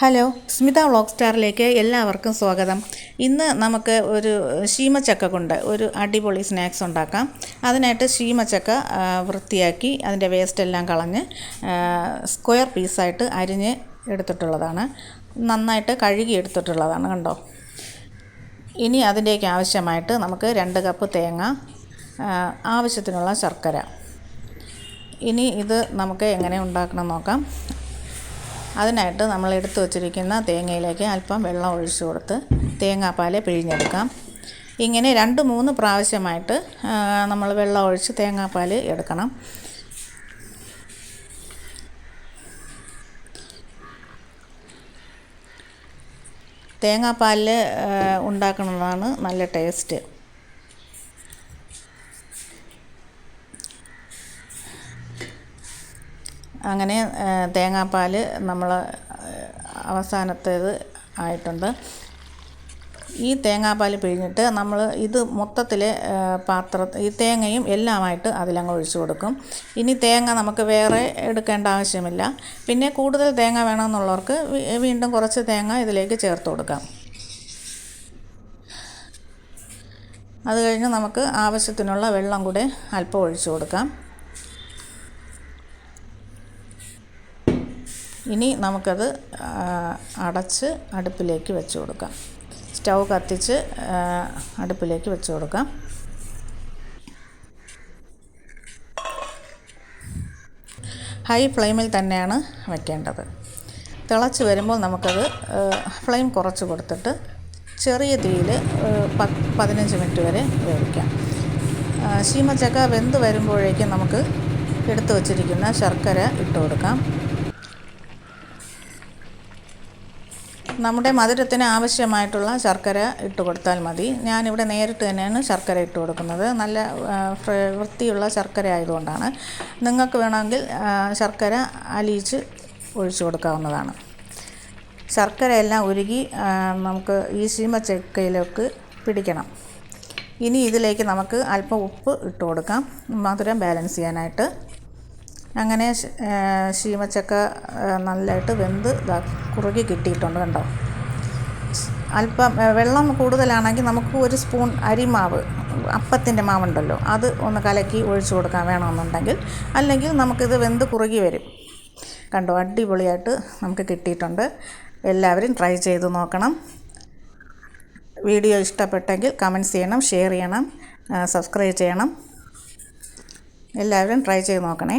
Hello Smitha vlog സ്റ്റാറിലേക്ക് എല്ലാവർക്കും സ്വാഗതം. ഇന്ന് നമുക്ക് ഒരു ശീമച്ചക്ക കൊണ്ട് ഒരു അടിപൊളി സ്നാക്സ് ഉണ്ടാക്കാം. അതിനായിട്ട് ശീമച്ചക്ക വൃത്തിയാക്കി അതിന്റെ വേസ്റ്റ് എല്ലാം കളഞ്ഞ് സ്ക്വയർ പീസായിട്ട് അരിഞ്ഞ് എടുത്തിട്ടുള്ളതാണ്. നന്നായിട്ട് കഴുകി എടുത്തിട്ടുള്ളതാണ് കണ്ടോ? ഇനി അതിന്റെയൊക്കെ ആവശ്യമായിട്ട് നമുക്ക് രണ്ട് കപ്പ് തേങ്ങ ആവശ്യത്തിനുള്ള ശർക്കര. ഇനി ഇത് നമുക്ക് എങ്ങനെ ഉണ്ടാക്കണം നോക്കാം. അതിനായിട്ട് നമ്മൾ എടുത്തു വച്ചിരിക്കുന്ന തേങ്ങയിലേക്ക് അല്പം വെള്ളം ഒഴിച്ചു കൊടുത്ത് തേങ്ങാപ്പാൽ പിഴിഞ്ഞെടുക്കാം. ഇങ്ങനെ രണ്ട് മൂന്ന് പ്രാവശ്യമായിട്ട് നമ്മൾ വെള്ളം ഒഴിച്ച് തേങ്ങാപ്പാൽ എടുക്കണം. തേങ്ങാപ്പാലിൽ ഉണ്ടാക്കുന്നതാണ് നല്ല ടേസ്റ്റ്. അങ്ങനെ തേങ്ങാപ്പാൽ നമ്മൾ അവസാനത്തേത് ആയിട്ടുണ്ട്. ഈ തേങ്ങാപ്പാൽ പിഴിഞ്ഞിട്ട് നമ്മൾ ഇത് മൊത്തത്തിലെ പാത്ര ഈ തേങ്ങയും എല്ലാമായിട്ട് അതിലങ്ങ് ഒഴിച്ചു കൊടുക്കും. ഇനി തേങ്ങ നമുക്ക് വേറെ എടുക്കേണ്ട ആവശ്യമില്ല. പിന്നെ കൂടുതൽ തേങ്ങ വേണമെന്നുള്ളവർക്ക് വീണ്ടും കുറച്ച് തേങ്ങ ഇതിലേക്ക് ചേർത്ത് കൊടുക്കാം. അത് കഴിഞ്ഞ് നമുക്ക് ആവശ്യത്തിനുള്ള വെള്ളം കൂടെ അല്പം ഒഴിച്ചു കൊടുക്കാം. ഇനി നമുക്കത് അടച്ച് അടുപ്പിലേക്ക് വെച്ച് കൊടുക്കാം. സ്റ്റൗ കത്തിച്ച് അടുപ്പിലേക്ക് വെച്ച് കൊടുക്കാം. ഹൈ ഫ്ലെയിമിൽ തന്നെയാണ് വയ്ക്കേണ്ടത് തിളച്ച് വരുമ്പോൾ നമുക്കത് ഫ്ലെയിം കുറച്ച് കൊടുത്തിട്ട് ചെറിയ തീയിൽ പത്ത് പതിനഞ്ച് മിനിറ്റ് വരെ വേവിക്കാം. ശീമച്ചക്ക വെന്ത് വരുമ്പോഴേക്കും നമുക്ക് എടുത്തു വച്ചിരിക്കുന്ന ശർക്കര ഇട്ട് കൊടുക്കാം. നമ്മുടെ മധുരത്തിന് ആവശ്യമായിട്ടുള്ള ശർക്കര ഇട്ട് കൊടുത്താൽ മതി. ഞാനിവിടെ നേരിട്ട് തന്നെയാണ് ശർക്കര ഇട്ട് കൊടുക്കുന്നത്. നല്ല വൃത്തിയുള്ള ശർക്കര ആയതുകൊണ്ടാണ്. നിങ്ങൾക്ക് വേണമെങ്കിൽ ശർക്കര അലിയിച്ച് ഒഴിച്ചു കൊടുക്കാവുന്നതാണ്. ശർക്കര എല്ലാം ഉരുകി നമുക്ക് ഈ ശീമച്ചക്കയിലേക്ക് പിടിക്കണം. ഇനി ഇതിലേക്ക് നമുക്ക് അല്പം ഉപ്പ് ഇട്ട് കൊടുക്കാം. മധുരം ബാലൻസ് ചെയ്യാനായിട്ട്. അങ്ങനെ ശീമച്ചക്ക നല്ലതായിട്ട് വെന്ത് ഇതാ കുറുകി കിട്ടിയിട്ടുണ്ട് കണ്ടോ? അല്പം വെള്ളം കൂടുതലാണെങ്കിൽ നമുക്ക് ഒരു സ്പൂൺ അരിമാവ് അപ്പത്തിന്റെ മാവുണ്ടല്ലോ അത് ഒന്ന് കലക്കി ഒഴിച്ചു കൊടുക്കാൻ വേണമെന്നുണ്ടെങ്കിൽ അല്ലെങ്കിൽ നമുക്കിത് വെന്ത് കുറുകി വരും. കണ്ടോ അടിപൊളിയായിട്ട് നമുക്ക് കിട്ടിയിട്ടുണ്ട്. എല്ലാവരും ട്രൈ ചെയ്ത് നോക്കണം. വീഡിയോ ഇഷ്ടപ്പെട്ടെങ്കിൽ കമന്റ്സ് ചെയ്യണം ഷെയർ ചെയ്യണം സബ്സ്ക്രൈബ് ചെയ്യണം. എല്ലാവരും ട്രൈ ചെയ്ത് നോക്കണേ.